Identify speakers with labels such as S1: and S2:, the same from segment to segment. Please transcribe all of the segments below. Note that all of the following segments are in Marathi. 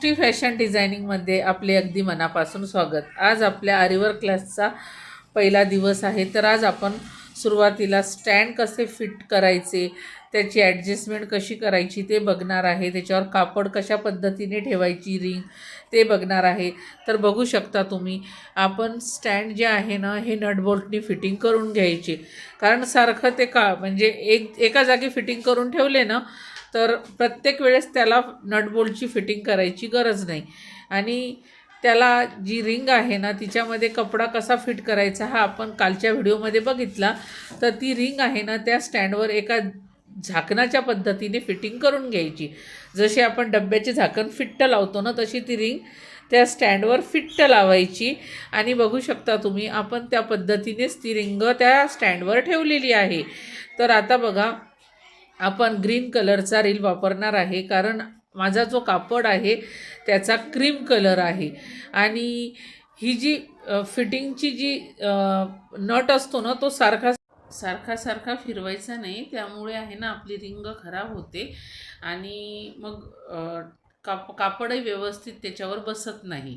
S1: फॅशन डिझायनिंगमध्ये आपले अगदी मनापासून स्वागत. आज आपल्या आरिवर क्लासचा पहिला दिवस आहे. तर आज आपण सुरुवातीला स्टँड कसे फिट करायचे त्याची ॲडजस्टमेंट कशी करायची ते बघणार आहे. त्याच्यावर कापड कशा पद्धतीने ठेवायची रिंग ते बघणार आहे. तर बघू शकता तुम्ही आपण स्टँड जे आहे ना हे नटबोल्टनी फिटिंग करून घ्यायचे. कारण सारखं ते का म्हणजे एक एका जागी फिटिंग करून ठेवले ना तर प्रत्येक वेळेस त्याला नटबोल्टची फिटिंग करायची गरज नाही. आणि त्याला जी रिंग आहे ना तिच्यामध्ये कपडा कसा फिट करायचा हा आपण कालच्या व्हिडिओमध्ये बघितला. तर ती रिंग आहे ना त्या स्टँडवर एका झाकणाच्या पद्धतीने फिटिंग करून घ्यायची. जशी आपण डब्याचे झाकण फिट्ट लावतो ना तशी ती रिंग त्या स्टँडवर फिट्ट लावायची. आणि बघू शकता तुम्ही आपण त्या पद्धतीनेच ती रिंग त्या स्टँडवर ठेवलेली आहे. तर आता बघा आपण ग्रीन कलरचा रील वापरणार आहे कारण माझा जो कापड आहे त्याचा क्रीम कलर आहे. आणि ही जी फिटिंगची जी नट असतो ना तो सारखा सारखा सारखा फिरवायचा नाही. त्यामुळे आहे ना आपली रिंग खराब होते. आणि मग काप कापडही व्यवस्थित त्याच्यावर बसत नाही.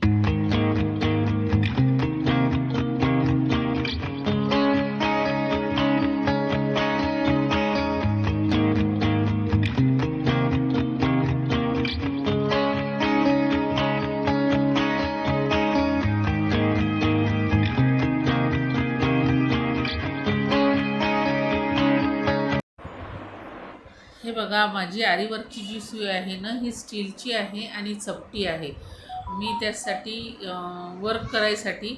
S1: हे बघा माझी आरीवर्कची जी सुई आहे ना ही स्टीलची आहे आणि चपटी आहे. मी त्यासाठी वर्क करायसाठी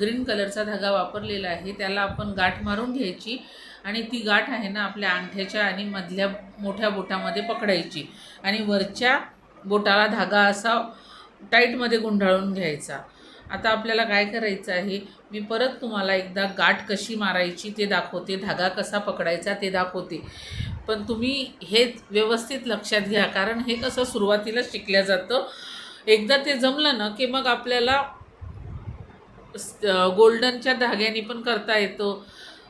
S1: ग्रीन कलरचा धागा वापरलेला आहे. त्याला आपण गाठ मारून घ्यायची आणि ती गाठ आहे ना आपल्या अंगठ्याच्या आणि मधल्या मोठ्या बोटामध्ये पकडायची आणि वरच्या बोटाला धागा असा टाईटमध्ये गुंडाळून घ्यायचा. आता आपल्याला काय करायचं आहे मी परत तुम्हाला एकदा गाठ कशी मारायची ते दाखवते धागा कसा पकडायचा ते दाखवते. पण तुम्ही हे व्यवस्थित लक्षात घ्या कारण हे कसं सुरुवातीला शिकल्या जातं. एकदा ते जमलं ना की मग आपल्याला गोल्डनच्या धाग्यानी पण करता येतो.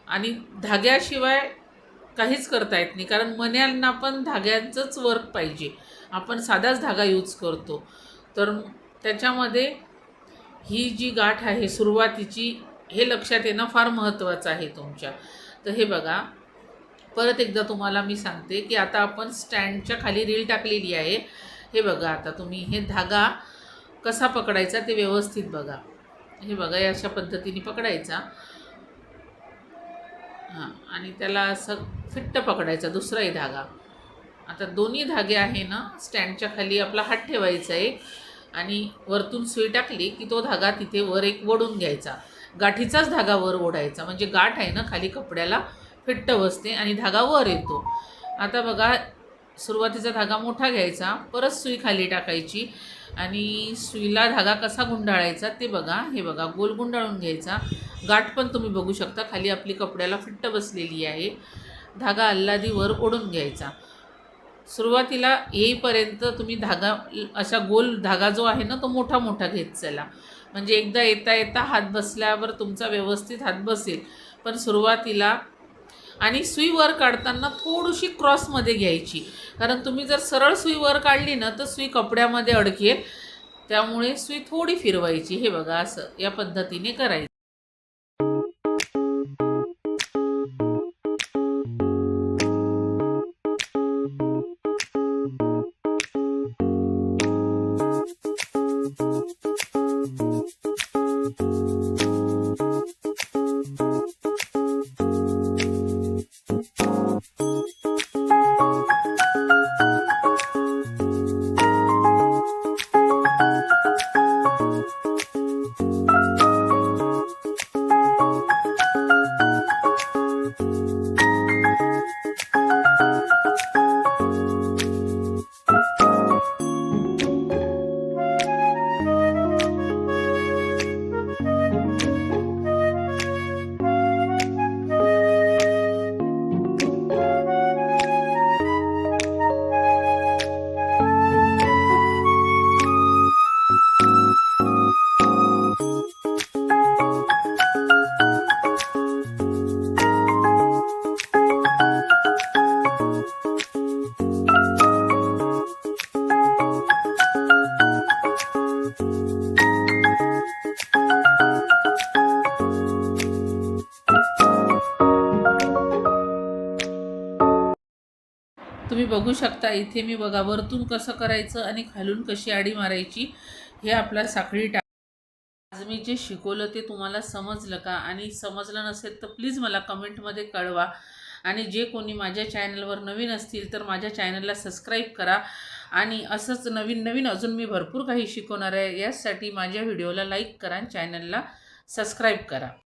S1: आणि धाग्याशिवाय काहीच करता येत नाही कारण मन्यांना पण धाग्यांचंच वर्क पाहिजे. आपण साधाच धागा यूज करतो. तर त्याच्यामध्ये ही जी गाठ आहे सुरुवातीची हे लक्षात येणं फार महत्त्वाचं आहे तुमच्या. तर हे बघा परत एकदा तुम्हाला मी सांगते की आता आपण स्टँडच्या खाली रील टाकलेली आहे. हे बघा आता तुम्ही हे धागा कसा पकडायचा ते व्यवस्थित बघा. हे बघा या अशा पद्धतीने पकडायचा. हां आणि त्याला असं फिट्ट पकडायचा दुसराही धागा. आता दोन्ही धागे आहे ना स्टँडच्या खाली आपला हात ठेवायचा आहे आणि वरतून सुई टाकली की तो धागा तिथे वर एक ओढून घ्यायचा. गाठीचाच धागा वर ओढायचा. म्हणजे गाठ आहे ना खाली कपड्याला फिट्ट बसते आणि धागा वर येतो. आता बघा सुरुवातीचा धागा मोठा घ्यायचा परत सुई खाली टाकायची आणि सुईला धागा कसा गुंडाळायचा ते बघा. हे बघा गोल गुंडाळून घ्यायचा. गाठ पण तुम्ही बघू शकता खाली आपली कपड्याला फिट्ट बसलेली आहे. धागा अल्लादी वर ओढून घ्यायचा. सुरुवातीला येईपर्यंत तुम्ही धागा अशा गोल धागा जो आहे ना तो मोठा मोठा घेत चला. म्हणजे एकदा येता येता हात बसल्यावर तुमचा व्यवस्थित हात बसेल. पण सुरुवातीला आणि सुई वर काढताना थोडीशी क्रॉसमध्ये घ्यायची. कारण तुम्ही जर सरळ सुई वर काढली ना तर सुई कपड्यामध्ये अडकेल. त्यामुळे सुई थोडी फिरवायची. हे बघा असं या पद्धतीने करायचं. बघू शकता इथे मी बघा वरतून कसं करायचं आणि खालून कशी आडी मारायची हे आपला साखळी टा आज मी जे शिकवलं ते तुम्हाला समजलं का? आणि समजलं नसेल तर प्लीज मला कमेंटमध्ये कळवा. आणि जे कोणी माझ्या चॅनलवर नवीन असतील तर माझ्या चॅनलला सबस्क्राईब करा. आणि असंच नवीन नवीन अजून मी भरपूर काही शिकवणार आहे यासाठी माझ्या व्हिडिओला लाईक करा आणि चॅनलला सबस्क्राईब करा.